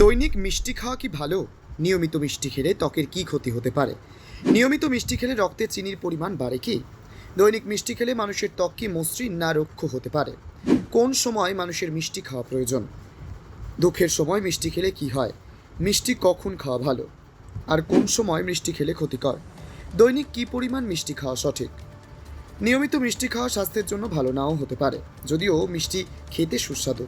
দৈনিক মিষ্টি খাওয়া কি ভালো? নিয়মিত মিষ্টি খেলে ত্বকের কি ক্ষতি হতে পারে? নিয়মিত মিষ্টি খেলে রক্তে চিনির পরিমাণ বাড়ে কি? দৈনিক মিষ্টি খেলে মানুষের ত্বক কি মসৃণ না রক্ষ হতে পারে? কোন সময় মানুষের মিষ্টি খাওয়া প্রয়োজন? দুঃখের সময় মিষ্টি খেলে কি হয়? মিষ্টি কখন খাওয়া ভালো? আর কোন সময় মিষ্টি খেলে ক্ষতিকর? দৈনিক কী পরিমাণ মিষ্টি খাওয়া সঠিক? নিয়মিত মিষ্টি খাওয়া স্বাস্থ্যের জন্য ভালো নাও হতে পারে, যদিও মিষ্টি খেতে সুস্বাদু।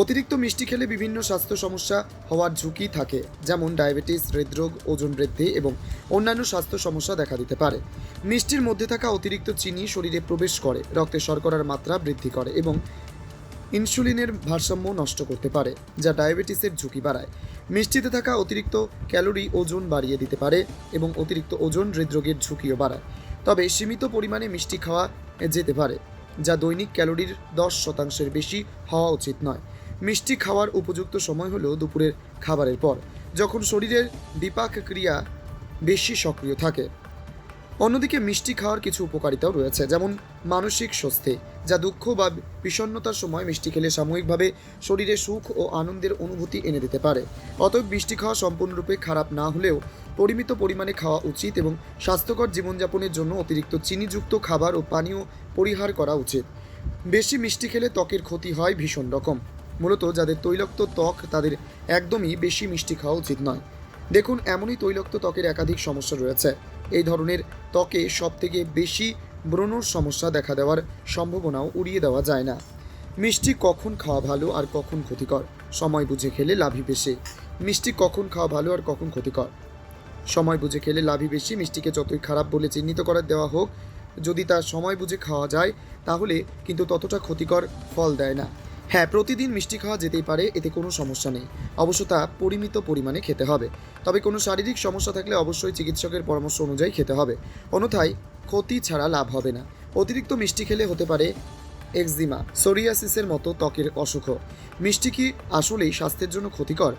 অতিরিক্ত মিষ্টি খেলে বিভিন্ন স্বাস্থ্য সমস্যা হওয়ার ঝুঁকি থাকে, যেমন ডায়াবেটিস, হৃদরোগ, ওজন বৃদ্ধি এবং অন্যান্য স্বাস্থ্য সমস্যা দেখা দিতে পারে। মিষ্টির মধ্যে থাকা অতিরিক্ত চিনি শরীরে প্রবেশ করে, রক্তে শর্করার মাত্রা বৃদ্ধি করে এবং ইনসুলিনের ভারসাম্য নষ্ট করতে পারে, যা ডায়াবেটিসের ঝুঁকি বাড়ায়। মিষ্টিতে থাকা অতিরিক্ত ক্যালোরি ওজন বাড়িয়ে দিতে পারে এবং অতিরিক্ত ওজন হৃদরোগের ঝুঁকিও বাড়ায়। তবে সীমিত পরিমাণে মিষ্টি খাওয়া যেতে পারে, যা দৈনিক ক্যালোরির দশ শতাংশের বেশি হওয়া উচিত নয়। মিষ্টি খাওয়ার উপযুক্ত সময় হলো দুপুরের খাবারের পর, যখন শরীরের বিপাক ক্রিয়া বেশি সক্রিয় থাকে। অন্যদিকে মিষ্টি খাওয়ার কিছু উপকারিতাও রয়েছে, যেমন মানসিক স্বস্তি, যা দুঃখ বা বিষণ্ণতার সময় মিষ্টি খেলে সাময়িকভাবে শরীরে সুখ ও আনন্দের অনুভূতি এনে দিতে পারে। অতএব মিষ্টি খাওয়া সম্পূর্ণরূপে খারাপ না হলেও পরিমিত পরিমাণে খাওয়া উচিত এবং স্বাস্থ্যকর জীবনযাপনের জন্য অতিরিক্ত চিনিযুক্ত খাবার ও পানীয় পরিহার করা উচিত। বেশি মিষ্টি খেলে ত্বকের ক্ষতি হয় ভীষণ রকম। মূলত যাদের তৈলাক্ত ত্বক, তাদের একদমই বেশি মিষ্টি খাওয়া উচিত নয়। দেখুন, এমনই তৈলাক্ত ত্বকের একাধিক সমস্যা রয়েছে। এই ধরনের ত্বকে সবথেকে বেশি ব্রণর সমস্যা দেখা দেওয়ার সম্ভাবনাও উড়িয়ে দেওয়া যায় না। মিষ্টি কখন খাওয়া ভালো আর কখন ক্ষতিকর? সময় বুঝে খেলে লাভই বেশি। মিষ্টি কখন খাওয়া ভালো আর কখন ক্ষতিকর? সময় বুঝে খেলে লাভই বেশি। মিষ্টিকে যতই খারাপ বলে চিহ্নিত করে দেওয়া হোক, যদি তা সময় বুঝে খাওয়া যায়, তাহলে কিন্তু ততটা ক্ষতিকর ফল দেয় না। হ্যাঁ প্রতিদিন মিষ্টি খাওয়া যেতেই পারে, এতে কোনো সমস্যা নেই। অবশ্য তা পরিমিত পরিমাণে খেতে হবে। তবে কোনো শারীরিক সমস্যা থাকলে অবশ্যই চিকিৎসকের পরামর্শ অনুযায়ী খেতে হবে। অন্যথায় ক্ষতি ছাড়া লাভ হবে না। অতিরিক্ত মিষ্টি খেলে হতে পারে এক্সিমা সোরিয়াসিসের মতো ত্বকের অসুখ। মিষ্টি কি আসলেই স্বাস্থ্যের জন্য ক্ষতিকর?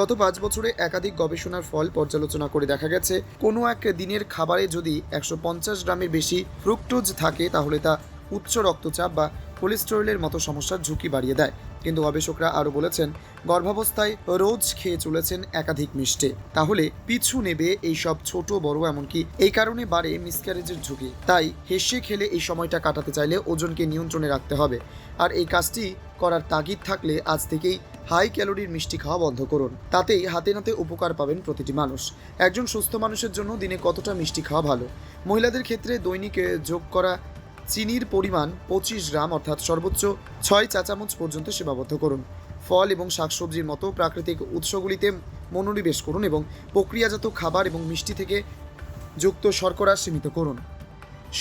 গত পাঁচ বছরে একাধিক গবেষণার ফল পর্যালোচনা করে দেখা গেছে, কোনো এক দিনের খাবারে যদি একশো পঞ্চাশ গ্রামের বেশি ফ্রুক্টোজ থাকে, তাহলে তা উচ্চ রক্তচাপ বা কোলেস্টেরলের মতো সমস্যার ঝুঁকি বাড়িয়ে দেয়। কিন্তু গবেষকরা আরও বলেছেন, গর্ভাবস্থায় রোজ খেয়ে চলেছেন একাধিক মিষ্টি। তাহলে পিছু নেবে এই সব ছোট বড় এমনকি এই কারণে বাড়ে মিসক্যারেজের ঝুঁকি। তাই হেসে খেলে এই সময়টা কাটাতে চাইলে ওজনকে নিয়ন্ত্রণে রাখতে হবে। আর এই কাজটি করার তাগিদ থাকলে আজ থেকেই হাই ক্যালোরির মিষ্টি খাওয়া বন্ধ করুন। তাতেই হাতে নাতে উপকার পাবেন প্রতিটি মানুষ। একজন সুস্থ মানুষের জন্য দিনে কতটা মিষ্টি খাওয়া ভালো? মহিলাদের ক্ষেত্রে দৈনিক যোগ করা চিনির পরিমাণ পঁচিশ গ্রাম, অর্থাৎ সর্বোচ্চ ছয় চা চামচ পর্যন্ত সীমাবদ্ধ করুন। ফল এবং শাকসবজির মতো প্রাকৃতিক উৎসগুলিতে মনোনিবেশ করুন এবং প্রক্রিয়াজাত খাবার এবং মিষ্টি থেকে যুক্ত শর্করা সীমিত করুন।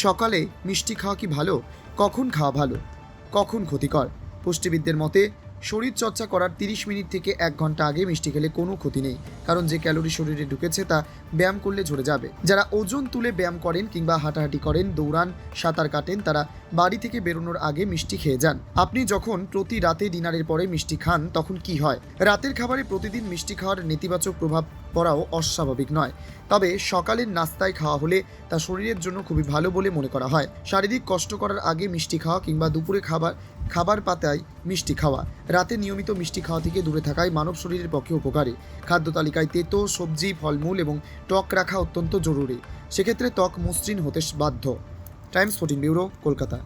সকালে মিষ্টি খাওয়া কি ভালো? কখন খাওয়া ভালো? কখন ক্ষতিকর? পুষ্টিবিদদের মতে শরীর চর্চা করার তিরিশ মিনিট থেকে এক ঘণ্টা আগে মিষ্টি খেলে কোনো ক্ষতি নেই, কারণ যে ক্যালোরি শরীরে ঢুকেছে তা ব্যায়াম করলে ঝরে যাবে। যারা ওজন তুলে ব্যায়াম করেন কিংবা হাঁটাহাঁটি করেন, দৌড়ান, সাঁতার কাটেন, তারা বাড়ি থেকে বেরোনোর আগে মিষ্টি খেয়ে যান। আপনি যখন প্রতি রাতে ডিনারের পরে মিষ্টি খান, তখন কি হয়? রাতের খাবারে প্রতিদিন মিষ্টি খাওয়ার নেতিবাচক প্রভাব পড়াও অস্বাভাবিক নয়। তবে সকালের নাস্তায় খাওয়া হলে তা শরীরের জন্য খুবই ভালো বলে মনে করা হয়। শারীরিক কষ্ট করার আগে মিষ্টি খাওয়া কিংবা দুপুরে খাবার খাবার পাতায় মিষ্টি খাওয়া। রাতে নিয়মিত মিষ্টি খাওয়া থেকে দূরে থাকায় মানব শরীরের পক্ষে উপকারী। খাদ্য তালিকায় তেতো, সবজি, ফলমূল এবং টক রাখা অত্যন্ত জরুরি। সেক্ষেত্রে ত্বক মসৃণ হতে বাধ্য। Times fourteen bureau, Kolkata.